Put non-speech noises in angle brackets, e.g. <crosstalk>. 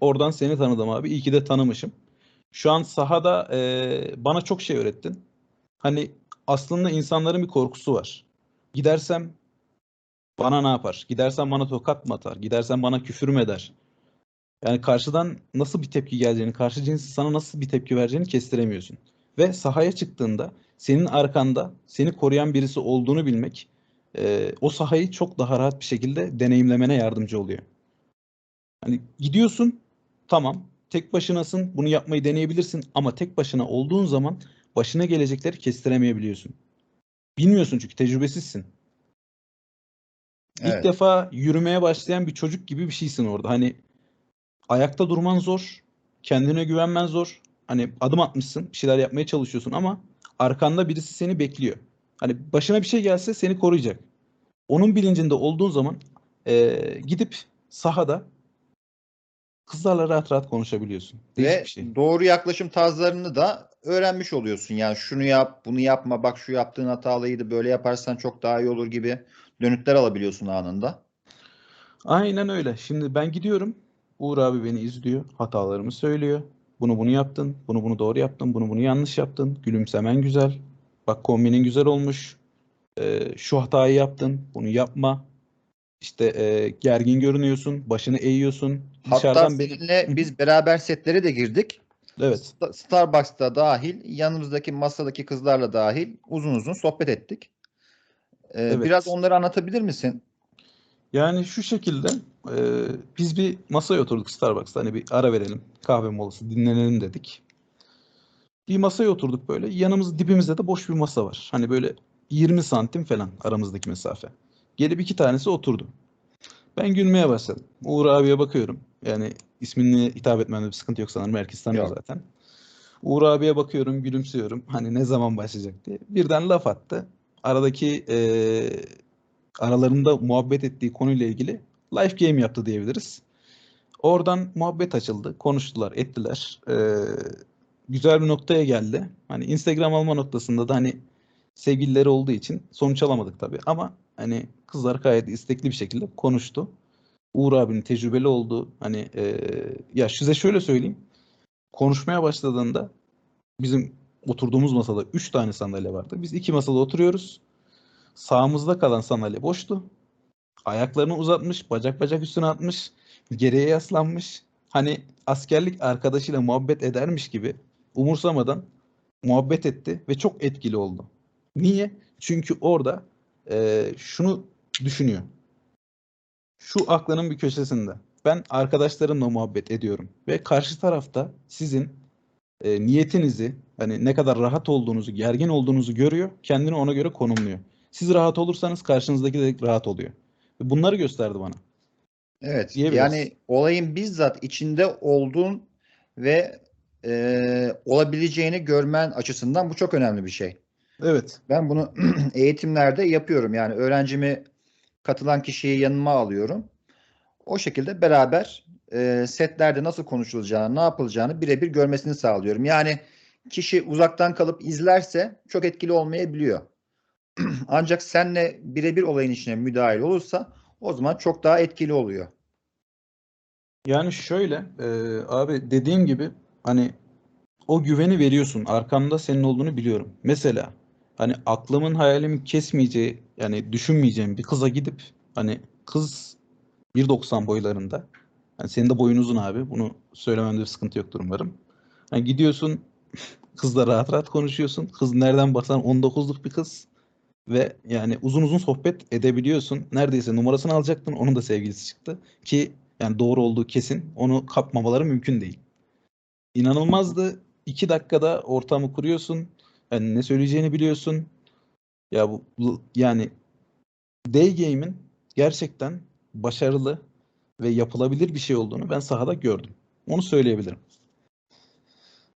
Oradan seni tanıdım abi. İyi ki de tanımışım. Şu an sahada e, bana çok şey öğrettin. Hani aslında insanların bir korkusu var. Gidersem bana ne yapar? Gidersem bana tokat mı atar? Gidersem bana küfür mü eder? Yani karşıdan nasıl bir tepki geleceğini, karşı cinsin sana nasıl bir tepki vereceğini kestiremiyorsun. Ve sahaya çıktığında senin arkanda seni koruyan birisi olduğunu bilmek e, o sahayı çok daha rahat bir şekilde deneyimlemene yardımcı oluyor. Hani gidiyorsun tamam tek başınasın bunu yapmayı deneyebilirsin ama tek başına olduğun zaman başına gelecekleri kestiremeyebiliyorsun. Bilmiyorsun çünkü tecrübesizsin. İlk Evet. defa yürümeye başlayan bir çocuk gibi bir şeysin orada. Hani ayakta durman zor, kendine güvenmen zor. Hani adım atmışsın, bir şeyler yapmaya çalışıyorsun ama arkanda birisi seni bekliyor. Hani başına bir şey gelse seni koruyacak. Onun bilincinde olduğun zaman eee, gidip sahada kızlarla rahat rahat konuşabiliyorsun. Değişik Ve bir şey. doğru yaklaşım tarzlarını da öğrenmiş oluyorsun. Yani şunu yap, bunu yapma, bak şu yaptığın hatalıydı, böyle yaparsan çok daha iyi olur gibi dönütler alabiliyorsun anında. Aynen öyle. Şimdi ben gidiyorum. Uğur abi beni izliyor. Hatalarımı söylüyor. Bunu bunu yaptın. Bunu bunu doğru yaptın. Bunu bunu yanlış yaptın. Gülümsemen güzel. Bak kombinin güzel olmuş. Ee, şu hatayı yaptın. Bunu yapma. İşte e, gergin görünüyorsun. Başını eğiyorsun. Hatta seninle biz beraber setlere de girdik. Evet. Sta- Starbucks'ta dahil, yanımızdaki masadaki kızlarla dahil uzun uzun sohbet ettik. Ee, Evet. Biraz onları anlatabilir misin? Yani şu şekilde e, biz bir masaya oturduk Starbucks'ta. Hani bir ara verelim. Kahve molası dinlenelim dedik. Bir masaya oturduk böyle. Yanımız dibimizde de boş bir masa var. Hani böyle 20 santim falan aramızdaki mesafe. Gelip iki tanesi oturdu. Ben gülmeye başladım. Uğur abiye bakıyorum. Yani ismini hitap etmemde bir sıkıntı yok sanırım. Herkes tanıyor Yok. zaten. Uğur abiye bakıyorum, gülümsüyorum. Hani ne zaman başlayacak diye. Birden laf attı. Aradaki eee, aralarında muhabbet ettiği konuyla ilgili life game yaptı diyebiliriz. Oradan muhabbet açıldı. Konuştular, ettiler. Eee, güzel bir noktaya geldi. Hani Instagram alma noktasında da hani sevgilileri olduğu için sonuç alamadık tabii. Ama hani kızlar gayet istekli bir şekilde konuştu. Uğur abinin tecrübeli olduğu hani eee, ya size şöyle söyleyeyim. Konuşmaya başladığında bizim oturduğumuz masada 3 tane sandalye vardı. Biz iki masada oturuyoruz. Sağımızda kalan sandalye boştu. Ayaklarını uzatmış, bacak bacak üstüne atmış, geriye yaslanmış. Hani askerlik arkadaşıyla muhabbet edermiş gibi umursamadan muhabbet etti ve çok etkili oldu. Niye? Çünkü orada eee, şunu düşünüyor. Şu aklının bir köşesinde. Ben arkadaşlarımla muhabbet ediyorum ve karşı tarafta sizin e, niyetinizi, hani ne kadar rahat olduğunuzu, gergin olduğunuzu görüyor, kendini ona göre konumluyor. Siz rahat olursanız karşınızdaki de rahat oluyor. Bunları gösterdi bana. Evet. Yani olayın bizzat içinde olduğun ve e, olabileceğini görmen açısından bu çok önemli bir şey. Evet. Ben bunu <clears throat> eğitimlerde yapıyorum. Yani öğrencimi katılan kişiyi yanıma alıyorum. O şekilde beraber e, setlerde nasıl konuşulacağını, ne yapılacağını birebir görmesini sağlıyorum. Yani kişi uzaktan kalıp izlerse çok etkili olmayabiliyor. <clears throat> Ancak senle birebir olayın içine müdahil olursa o zaman çok daha etkili oluyor. Yani şöyle e, abi dediğim gibi hani o güveni veriyorsun. Arkamda senin olduğunu biliyorum. Mesela hani aklımın hayalimin kesmeyeceği yani düşünmeyeceğim bir kıza gidip hani kız 1.90 boylarında. Yani senin de boyun uzun abi. Bunu söylememde bir sıkıntı yoktur umarım. Hani gidiyorsun <laughs> kızla rahat rahat konuşuyorsun. Kız nereden baksan 19'luk bir kız. Ve yani uzun uzun sohbet edebiliyorsun. Neredeyse numarasını alacaktın. Onun da sevgilisi çıktı. Ki yani doğru olduğu kesin. Onu kapmamaları mümkün değil. İnanılmazdı. İki dakikada ortamı kuruyorsun. Yani ne söyleyeceğini biliyorsun. Ya bu bu- yani Day Game'in gerçekten başarılı ve yapılabilir bir şey olduğunu ben sahada gördüm. Onu söyleyebilirim.